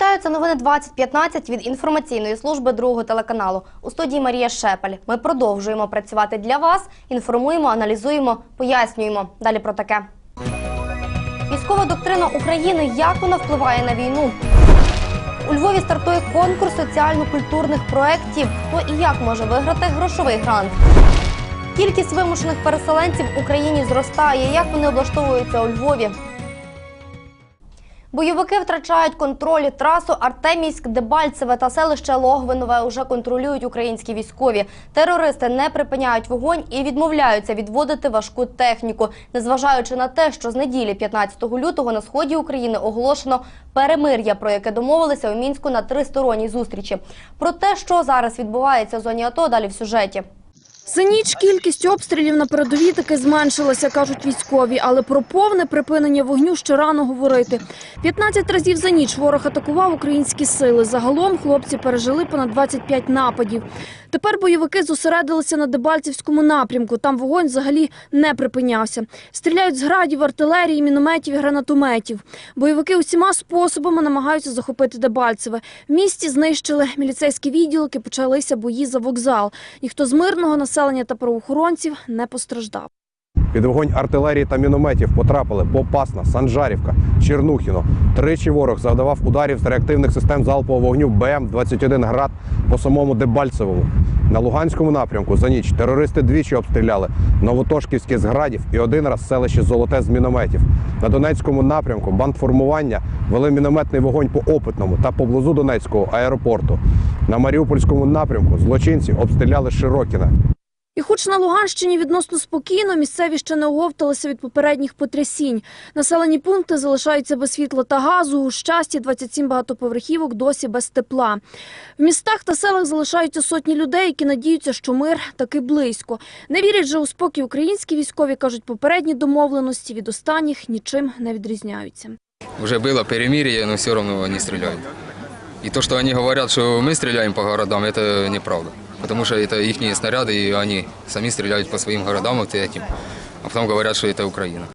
Вітаю, це новини 2015 від інформаційної служби другого телеканалу. У студії Марія Шепель. Ми продовжуємо працювати для вас, інформуємо, аналізуємо, пояснюємо. Далі про таке. Військова доктрина України. Як вона впливає на війну? У Львові стартує конкурс соціально-культурних проєктів. Хто і як може виграти грошовий грант? Кількість вимушених переселенців в Україні зростає. Як вони облаштовуються у Львові? Бойовики втрачають контроль. Трасу Артемівськ-Дебальцеве та селище Логвинове уже контролюють українські військові. Терористи не припиняють вогонь і відмовляються відводити важку техніку, незважаючи на те, що з неділі 15 лютого на сході України оголошено перемир'я, про яке домовилися у мінську на тристоронній зустрічі. Про те, що зараз відбувається в зоні АТО, далі в сюжеті. За ніч кількість обстрілів на передовій таки зменшилася, кажуть військові, але про повне припинення вогню ще рано говорити. 15 разів за ніч ворог атакував українські сили. Загалом хлопці пережили понад 25 нападів. Тепер бойовики зосередилися на Дебальцівському напрямку. Там вогонь взагалі не припинявся. Стріляють з градів, артилерії, мінометів і гранатометів. Бойовики усіма способами намагаються захопити Дебальцеве. В місті знищили міліцейські відділки, почалися бої за вокзал. Ніхто з мирного населення та правоохоронців не постраждав. Під вогонь артилерії та мінометів потрапили Попасна, Санжарівка, Чернухіно. Тричі ворог завдавав ударів з реактивних систем залпового вогню БМ-21 «Град» по самому Дебальцевому. На Луганському напрямку за ніч терористи двічі обстріляли Новотошківське з градів і один раз селище Золоте з мінометів. На Донецькому напрямку бандформування вели мінометний вогонь по Опитному та поблизу Донецького аеропорту. На Маріупольському напрямку злочинці обстріляли Широкіна. І хоч на Луганщині відносно спокійно, місцеві ще не оговталися від попередніх потрясінь. Населені пункти залишаються без світла та газу. У щасті 27 багатоповерхівок досі без тепла. В містах та селах залишаються сотні людей, які надіються, що мир таки близько. Не вірять же у спокій українські військові, кажуть, попередні домовленості від останніх нічим не відрізняються. Уже было перемирие, но все равно они стреляют. И то, что они говорят, что мы стреляем по городам, это неправда. Потому что это их снаряды, и они сами стреляют по своим городам вот этим. А потом говорят, что это Украина.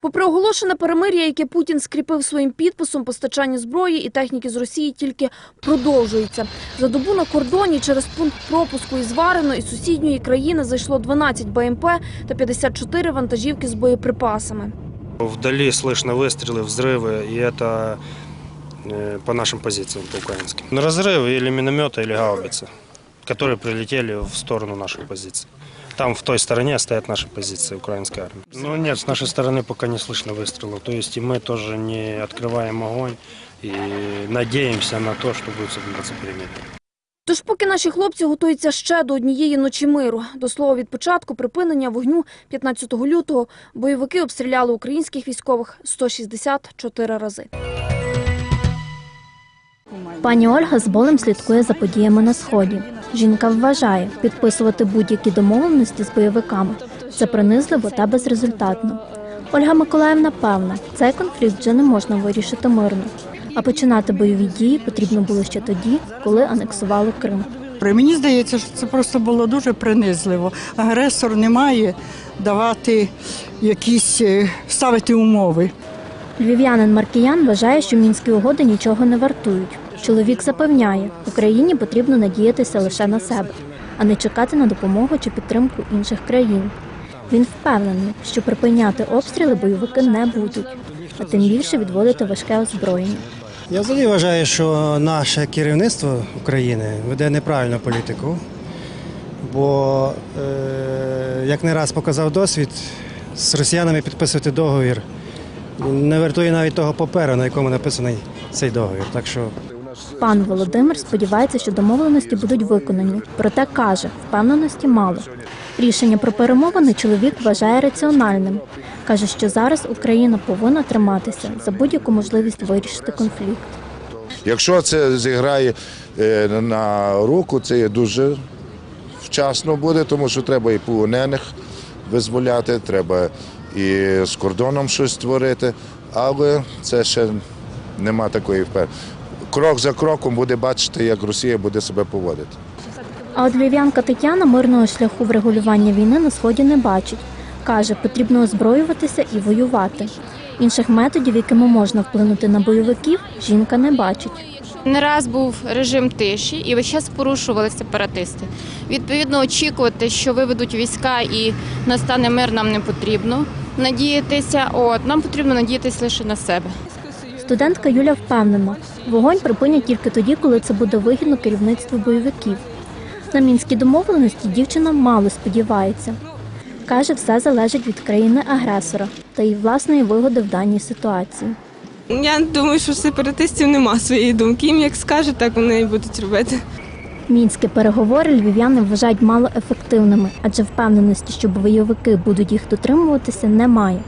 Попри оголошене перемир'я, яке Путін скріпив своїм підписом, постачання зброї і техніки з Росії тільки продовжується. За добу на кордоні через пункт пропуску із Варено і сусідньої країни зайшло 12 БМП та 54 вантажівки з боєприпасами. Вдали слышно выстрелы, взрывы, и это э, по нашим позициям, по украинским. На разрывы или миномета, или гаубицы, которые прилетели в сторону наших позиций. Там в той стороне стоят наши позиции украинской армии. Ну нет, с нашей стороны пока не слышно выстрелов. То есть и мы тоже не открываем огонь и надеемся на то, что будет соблюдаться перемирие. Тож поки наші хлопці готуються ще до однієї ночі миру. До слова, від початку припинення вогню 15 лютого бойовики обстріляли українських військових 164 рази. Пані Ольга з болем слідкує за подіями на сході. Жінка вважає, підписувати будь-які домовленості з бойовиками це принизливо та безрезультатно. Ольга Миколаївна певна, цей конфлікт вже не можна вирішити мирно. А починати бойові дії потрібно було ще тоді, коли анексували Крим. Мені здається, що це просто було дуже принизливо. Агресор не має давати якісь е, ставити умови. Львів'янин Маркіян вважає, що мінські угоди нічого не вартують. Чоловік запевняє, Україні потрібно надіятися лише на себе, а не чекати на допомогу чи підтримку інших країн. Він впевнений, що припиняти обстріли бойовики не будуть, а тим більше відводити важке озброєння. Я взагалі вважаю, що наше керівництво України веде неправильну політику, бо, е, як не раз показав досвід, з росіянами підписувати договір не вартує навіть того паперу, на якому написаний цей договір. Так що Пан Володимир сподівається, що домовленості будуть виконані. Проте каже, впевненості мало. Рішення про перемовини чоловік вважає раціональним. Каже, що зараз Україна повинна триматися за будь-яку можливість вирішити конфлікт. Якщо це зіграє е, на руку, це є дуже вчасно буде, тому що треба і полонених визволяти, треба і з кордоном щось створити, але це ще нема такої впевненості. Крок за кроком буде бачити, як Росія буде себе поводити. А от львів'янка Тетяна мирного шляху врегулювання війни на сході не бачить. Каже, потрібно озброюватися і воювати. Інших методів, якими можна вплинути на бойовиків, жінка не бачить. Не раз був режим тиші і весь час порушували сепаратисти. Відповідно, очікувати, що виведуть війська і настане мир, нам не потрібно надіятися. От нам потрібно надіятися лише на себе. Студентка Юля впевнена, вогонь припинять тільки тоді, коли це буде вигідно керівництву бойовиків. На мінські домовленості дівчина мало сподівається. Каже, все залежить від країни-агресора та її власної вигоди в даній ситуації. Я думаю, що сепаратистів нема своєї думки. Їм як скажуть, так вони і будуть робити. Мінські переговори львів'яни вважають малоефективними, адже впевненості, що бойовики будуть їх дотримуватися, немає.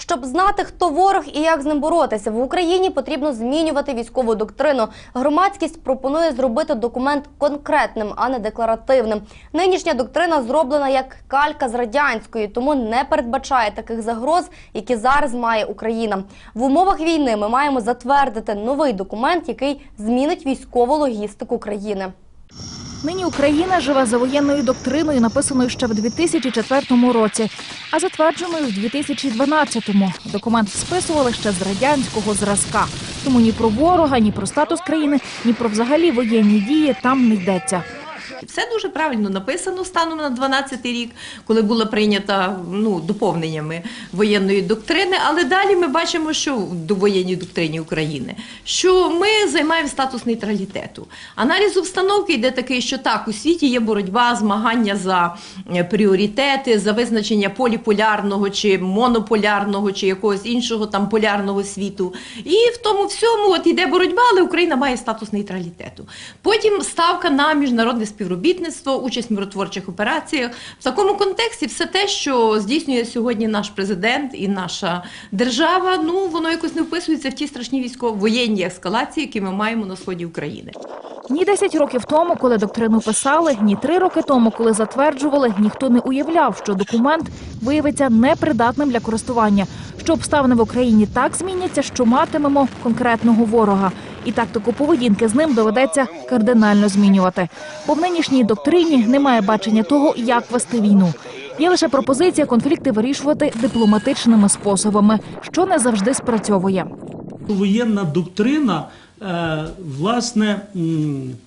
Щоб знати, хто ворог і як з ним боротися, в Україні потрібно змінювати військову доктрину. Громадськість пропонує зробити документ конкретним, а не декларативним. Нинішня доктрина зроблена як калька з радянської, тому не передбачає таких загроз, які зараз має Україна. В умовах війни ми маємо затвердити новий документ, який змінить військову логістику країни. Нині Україна живе за воєнною доктриною, написаною ще в 2004 році, а затвердженою в 2012-му. Документ списували ще з радянського зразка. Тому ні про ворога, ні про статус країни, ні про взагалі воєнні дії там не йдеться. Все дуже правильно написано станом на 12 рік, коли була прийнята ну, доповненнями воєнної доктрини. Але далі ми бачимо, що в довоєнній доктрині України, що ми займаємо статус нейтралітету. Аналіз обстановки йде такий, що так, у світі є боротьба, змагання за е, пріоритети, за визначення поліполярного чи монополярного, чи якогось іншого там полярного світу. І в тому всьому от йде боротьба, але Україна має статус нейтралітету. Потім ставка на міжнародне співробітництво, участь в миротворчих операціях. В такому контексті все те, що здійснює сьогодні наш президент і наша держава, ну воно якось не вписується в ті страшні військово-воєнні ескалації, які ми маємо на сході України. Ні 10 років тому, коли доктрину писали, ні 3 роки тому, коли затверджували, ніхто не уявляв, що документ виявиться непридатним для користування, що обставини в Україні так зміняться, що матимемо конкретного ворога. І тактику поведінки з ним доведеться кардинально змінювати. Бо в нинішній доктрині немає бачення того, як вести війну. Є лише пропозиція конфлікти вирішувати дипломатичними способами, що не завжди спрацьовує. Воєнна доктрина е, власне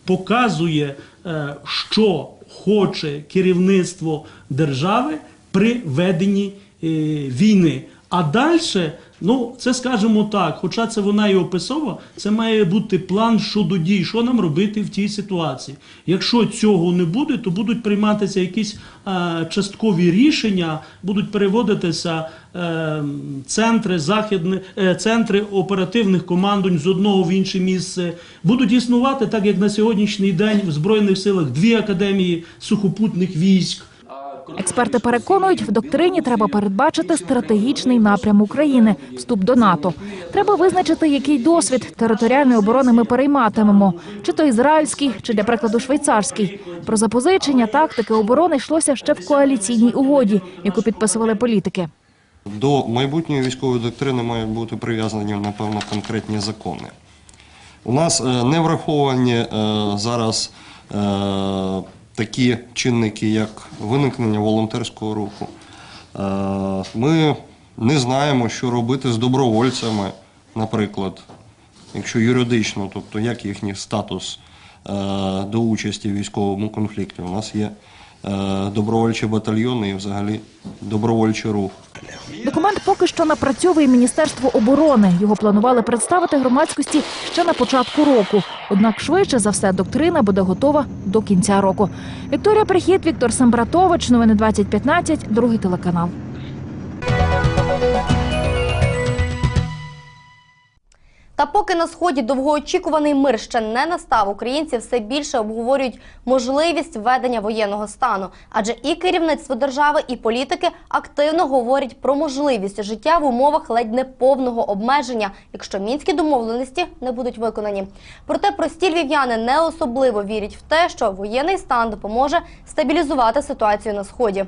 показує, е, що хоче керівництво держави при веденні е, війни. А далі, ну це скажімо так, хоча це вона і описова, це має бути план щодо дій, що нам робити в тій ситуації. Якщо цього не буде, то будуть прийматися якісь е, часткові рішення, будуть переводитися е, центри західні, е, центри оперативних командувань з одного в інше місце. Будуть існувати так, як на сьогоднішній день в збройних силах дві академії сухопутних військ. Експерти переконують, в доктрині треба передбачити стратегічний напрям України вступ до НАТО. Треба визначити, який досвід територіальної оборони ми перейматимемо, чи то ізраїльський, чи для прикладу швейцарський. Про запозичення тактики оборони йшлося ще в коаліційній угоді, яку підписували політики. До майбутньої військової доктрини мають бути прив'язані, напевно, конкретні закони. У нас е, не враховані е, зараз е, такі чинники, як виникнення волонтерського руху. Е, Ми не знаємо, що робити з добровольцями, наприклад, якщо юридично, тобто як їхній статус е, до участі в військовому конфлікті. У нас є е, добровольчі батальйони і взагалі добровольчий рух. Документ поки що напрацьовує Міністерство оборони. Його планували представити громадськості ще на початку року. Однак швидше за все доктрина буде готова до кінця року. Вікторія Прихід, Віктор Самбратович, новини 2015, другий телеканал. Та поки на сході довгоочікуваний мир ще не настав, українці все більше обговорюють можливість введення воєнного стану, адже і керівництво держави, і політики активно говорять про можливість життя в умовах ледь не повного обмеження, якщо мінські домовленості не будуть виконані. Проте прості львів'яни не особливо вірять в те, що воєнний стан допоможе стабілізувати ситуацію на сході.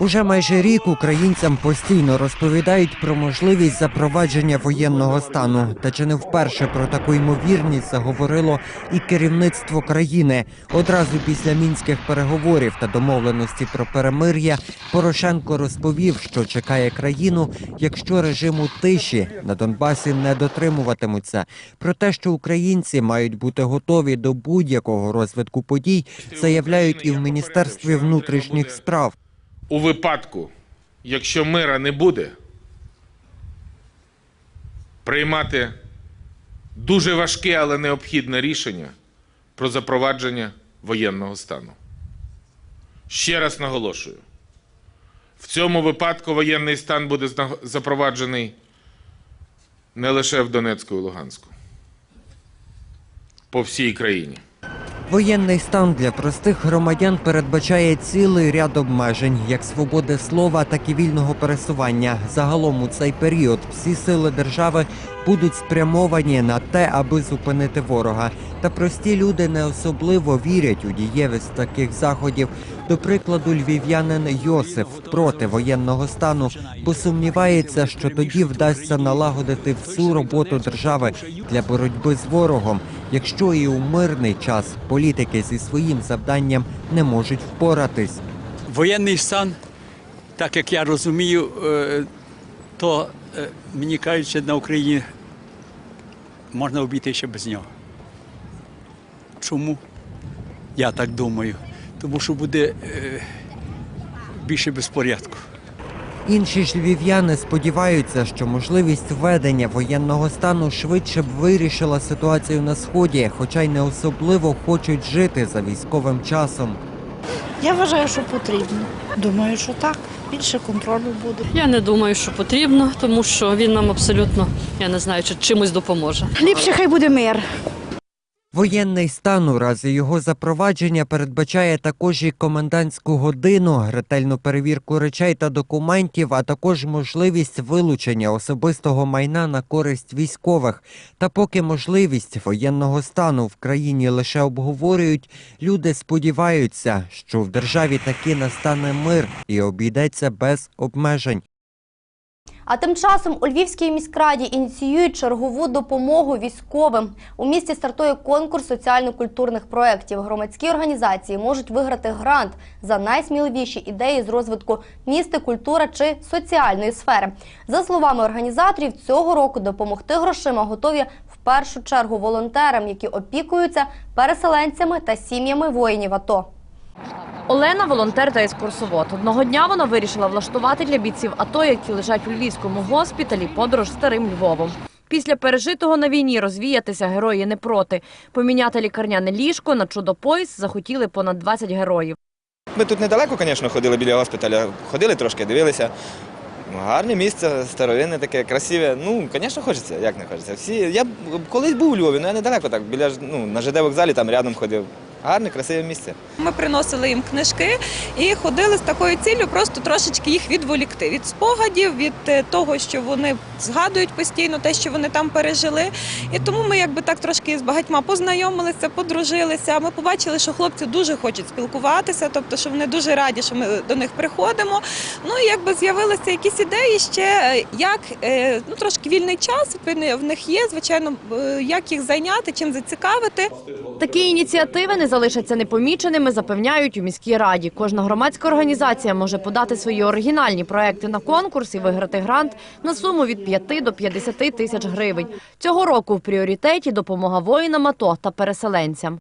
Уже майже рік українцям постійно розповідають про можливість запровадження воєнного стану. Та чи не вперше про таку ймовірність заговорило і керівництво країни. Одразу після мінських переговорів та домовленості про перемир'я Порошенко розповів, що чекає країну, якщо режиму тиші на Донбасі не дотримуватимуться. Про те, що українці мають бути готові до будь-якого розвитку подій, заявляють і в міністерстві внутрішніх справ. У випадку, якщо мира не буде, приймати дуже важке, але необхідне рішення про запровадження воєнного стану. Ще раз наголошую: в цьому випадку воєнний стан буде запроваджений не лише в Донецьку і Луганську, по всій країні. Воєнний стан для простих громадян передбачає цілий ряд обмежень, як свободи слова, так і вільного пересування. Загалом у цей період всі сили держави будуть спрямовані на те, аби зупинити ворога. Та прості люди не особливо вірять у дієвість таких заходів. До прикладу, львів'янин Йосиф проти воєнного стану, бо сумнівається, що тоді вдасться налагодити всю роботу держави для боротьби з ворогом, якщо і у мирний час політики зі своїм завданням не можуть впоратись. Воєнний стан, так як я розумію, е, то е, мені кажуть, на Україні можна обійтися без нього. Чому? Я так думаю. Тому що буде е, більше безпорядку. Інші ж львів'яни сподіваються, що можливість введення воєнного стану швидше б вирішила ситуацію на сході, хоча й не особливо хочуть жити за військовим часом. Я вважаю, що потрібно. Думаю, що так. Більше контролю буде. Я не думаю, що потрібно, тому що він нам абсолютно, я не знаю, чи чимось допоможе. Ліпше хай буде мир. Воєнний стан у разі його запровадження передбачає також і комендантську годину, ретельну перевірку речей та документів, а також можливість вилучення особистого майна на користь військових. Та поки можливість воєнного стану в країні лише обговорюють, люди сподіваються, що в державі таки настане мир і обійдеться без обмежень. А тим часом у Львівській міськраді ініціюють чергову допомогу військовим. У місті стартує конкурс соціально-культурних проєктів. Громадські організації можуть виграти грант за найсміливіші ідеї з розвитку міста, культури чи соціальної сфери. За словами організаторів, цього року допомогти грошима готові в першу чергу волонтерам, які опікуються переселенцями та сім'ями воїнів АТО. Олена волонтер та екскурсовод. Одного дня вона вирішила влаштувати для бійців АТО, які лежать у львівському госпіталі, подорож старим Львовом. Після пережитого на війні розвіятися герої не проти. Поміняти лікарняне ліжко на чудо-поїзд захотіли понад 20 героїв. Ми тут недалеко, звісно, ходили біля госпіталя. Ходили трошки, дивилися. Ну, Гарне місце, старовинне таке, красиве. Ну, звісно, хочеться, як не хочеться. Всі, я колись був у Львові, але я недалеко так, біля ну, на ЖД вокзалі там рядом ходив. Гарне, красиве місце. Ми приносили їм книжки і ходили з такою ціллю просто трошечки їх відволікти від спогадів, від е, того, що вони згадують постійно те, що вони там пережили. І тому ми якби так трошки з багатьма познайомилися, подружилися. Ми побачили, що хлопці дуже хочуть спілкуватися, тобто, що вони дуже раді, що ми до них приходимо. Ну і якби з'явилися якісь ідеї ще, е, як е, ну трошки вільний час відповідно, в них є, звичайно, як їх зайняти, чим зацікавити. Такі ініціативи не залишаться непоміченими, запевняють у міській раді. Кожна громадська організація може подати свої оригінальні проекти на конкурс і виграти грант на суму від 5 до 50 тисяч гривень. Цього року в пріоритеті допомога воїнам АТО та переселенцям.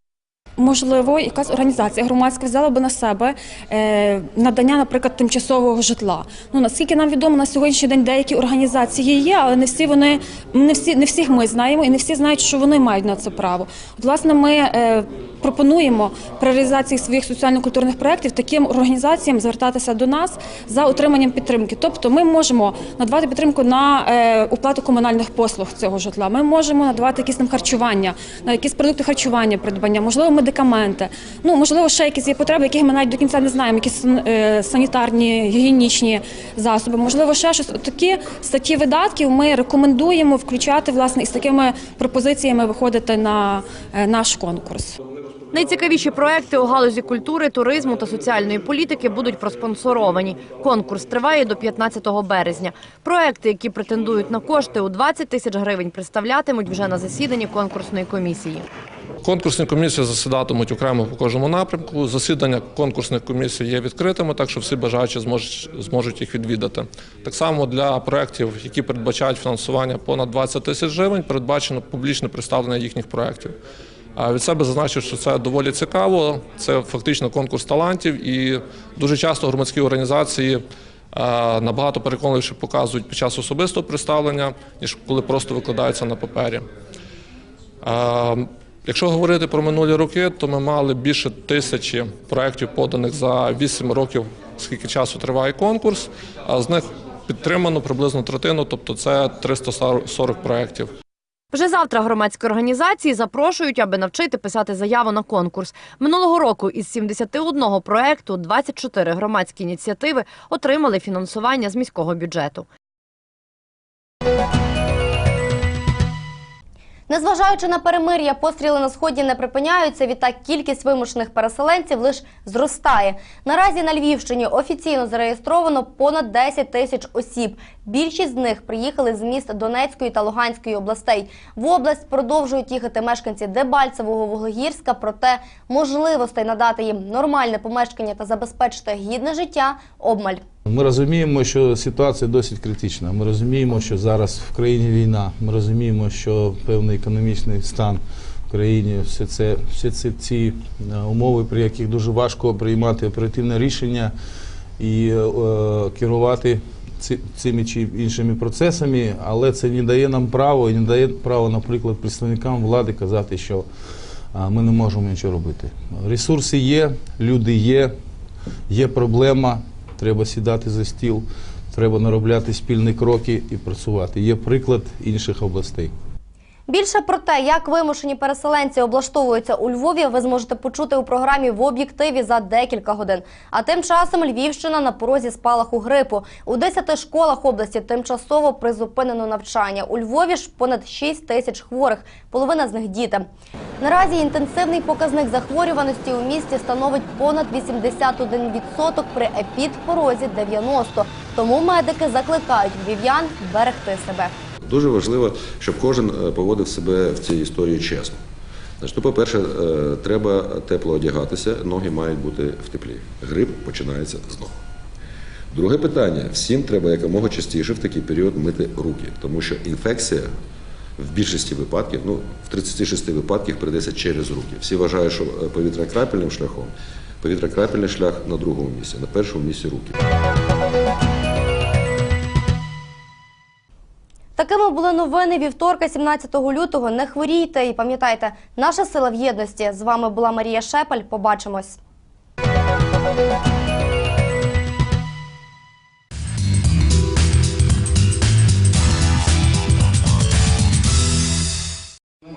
Можливо, якась організація громадська взяла би на себе е, надання, наприклад, тимчасового житла. Ну наскільки нам відомо, на сьогоднішній день деякі організації є, але не всі вони не всі не всіх ми знаємо і не всі знають, що вони мають на це право. От, власне, ми е, пропонуємо при реалізації своїх соціально-культурних проєктів таким організаціям звертатися до нас за отриманням підтримки. Тобто, ми можемо надавати підтримку на е, оплату комунальних послуг цього житла. Ми можемо надавати якісь там харчування, на якісь продукти харчування, придбання, можливо, медикаменти. Ну можливо, ще якісь є потреби, яких ми навіть до кінця не знаємо. Якісь е, санітарні, гігієнічні засоби. Можливо, ще щось. Такі статті видатків ми рекомендуємо включати власне і з такими пропозиціями виходити на е, наш конкурс. Найцікавіші проекти у галузі культури, туризму та соціальної політики будуть проспонсоровані. Конкурс триває до 15 березня. Проекти, які претендують на кошти у 20 тисяч гривень, представлятимуть вже на засіданні конкурсної комісії. Конкурсні комісії засідатимуть окремо по кожному напрямку. Засідання конкурсних комісій є відкритими, так що всі бажаючі зможуть, зможуть їх відвідати. Так само для проєктів, які передбачають фінансування понад 20 тисяч гривень, передбачено публічне представлення їхніх проєктів. Від себе зазначу, що це доволі цікаво. Це фактично конкурс талантів, і дуже часто громадські організації е, набагато переконливіше показують під час особистого представлення, ніж коли просто викладаються на папері. Якщо говорити про минулі роки, то ми мали більше тисячі проєктів, поданих за 8 років, скільки часу триває конкурс, а з них підтримано приблизно третину, тобто це 340 проєктів. Вже завтра громадські організації запрошують, аби навчити писати заяву на конкурс. Минулого року із 71 проекту 24 громадські ініціативи отримали фінансування з міського бюджету. Незважаючи на перемир'я, постріли на сході не припиняються. Відтак кількість вимушених переселенців лише зростає. Наразі на Львівщині офіційно зареєстровано понад 10 тисяч осіб. Більшість з них приїхали з міст Донецької та Луганської областей. В область продовжують їхати мешканці Дебальцевого, Вуглегірська. Проте можливостей надати їм нормальне помешкання та забезпечити гідне життя обмаль. Ми розуміємо, що ситуація досить критична. Ми розуміємо, що зараз в країні війна. Ми розуміємо, що певний економічний стан в країні, все це, всі ці, ці е, умови, при яких дуже важко приймати оперативне рішення і е, керувати цими чи іншими процесами, але це не дає нам право і не дає право, наприклад, представникам влади казати, що ми не можемо нічого робити. Ресурси є, люди є, є проблема, треба сідати за стіл, треба наробляти спільні кроки і працювати. Є приклад інших областей. Більше про те, як вимушені переселенці облаштовуються у Львові, ви зможете почути у програмі в об'єктиві за декілька годин. А тим часом Львівщина на порозі спалаху грипу. У 10 школах області тимчасово призупинено навчання. У Львові ж понад 6 тисяч хворих, половина з них діти. Наразі інтенсивний показник захворюваності у місті становить понад 81% при епідпорозі 90%. Тому медики закликають львів'ян берегти себе. Дуже важливо, щоб кожен е, поводив себе в цій історії чесно. Значить, ну, по-перше, е, треба тепло одягатися, ноги мають бути в теплі. Грип починається знову. Друге питання: всім треба якомога частіше в такий період мити руки, тому що інфекція в більшості випадків, ну в 36 випадках передається через руки. Всі вважають, що е, повітрякрапельним шляхом. Повітрякрапельний шлях на другому місці, на першому місці руки. Такими були новини вівторка, 17 лютого. Не хворійте і пам'ятайте, наша сила в єдності. З вами була Марія Шепель. Побачимось.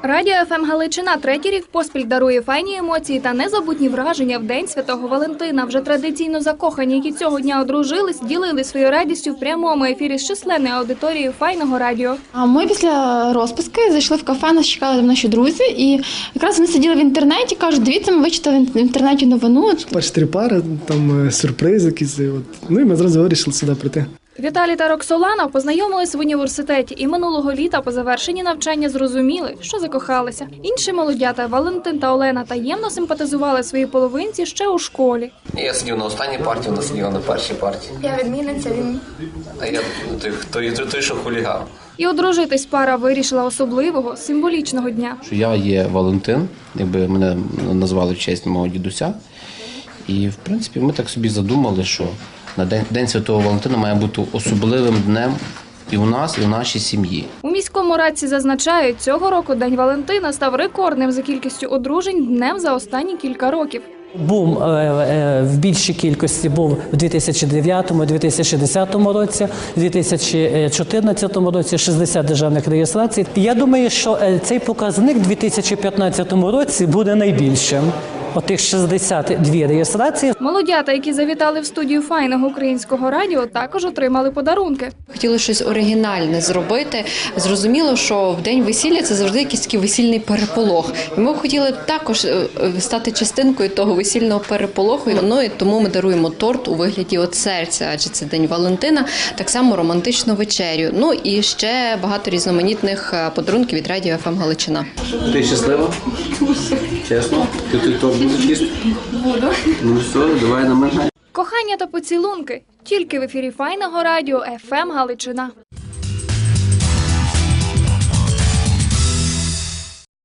Радіо ФМ Галичина третій рік поспіль дарує файні емоції та незабутні враження в день святого Валентина. Вже традиційно закохані, які цього дня одружились, ділили свою радістю в прямому ефірі з численною аудиторією файного радіо. А ми після розписки зайшли в кафе, нас чекали наші друзі, і якраз вони сиділи в інтернеті, кажуть, дивіться, ми вичитали в інтернеті новину. Перші три пари, там е, сюрприз якийсь. От. Ну і ми зразу вирішили сюди прийти. Віталій та Роксолана познайомились в університеті і минулого літа по завершенні навчання зрозуміли, що закохалися. Інші молодята Валентин та Олена таємно симпатизували своїй половинці ще у школі. Я сидів на останній партії, вона сиділа на першій партії. Я відмінниця, він А я той, той, той, той що хуліган. І одружитись пара вирішила особливого символічного дня. Що я є Валентин, якби мене назвали в честь мого дідуся. І в принципі ми так собі задумали, що на день, день Святого Валентина має бути особливим днем і у нас, і у нашій сім'ї. У міському радці зазначають, цього року День Валентина став рекордним за кількістю одружень днем за останні кілька років. Бум е, е, в більшій кількості був в 2009-2010 році, в 2014 році 60 державних реєстрацій. Я думаю, що е, цей показник в 2015 році буде найбільшим. Отих 62 реєстрації. Молодята, які завітали в студію файного українського радіо, також отримали подарунки. Хотіли щось оригінальне зробити. Зрозуміло, що в день весілля це завжди якийсь такий весільний переполох. І ми хотіли також е, стати частинкою того весільного переполоху. Ну і тому ми даруємо торт у вигляді от серця, адже це день Валентина, так само романтичну вечерю. Ну і ще багато різноманітних е, подарунків від радіо ФМ Галичина. Ти щаслива? Чесно? Ти ти торт будеш їсти? Буду. Ну все, давай на мене. Кохання та поцілунки тільки в ефірі файного радіо ФМ Галичина.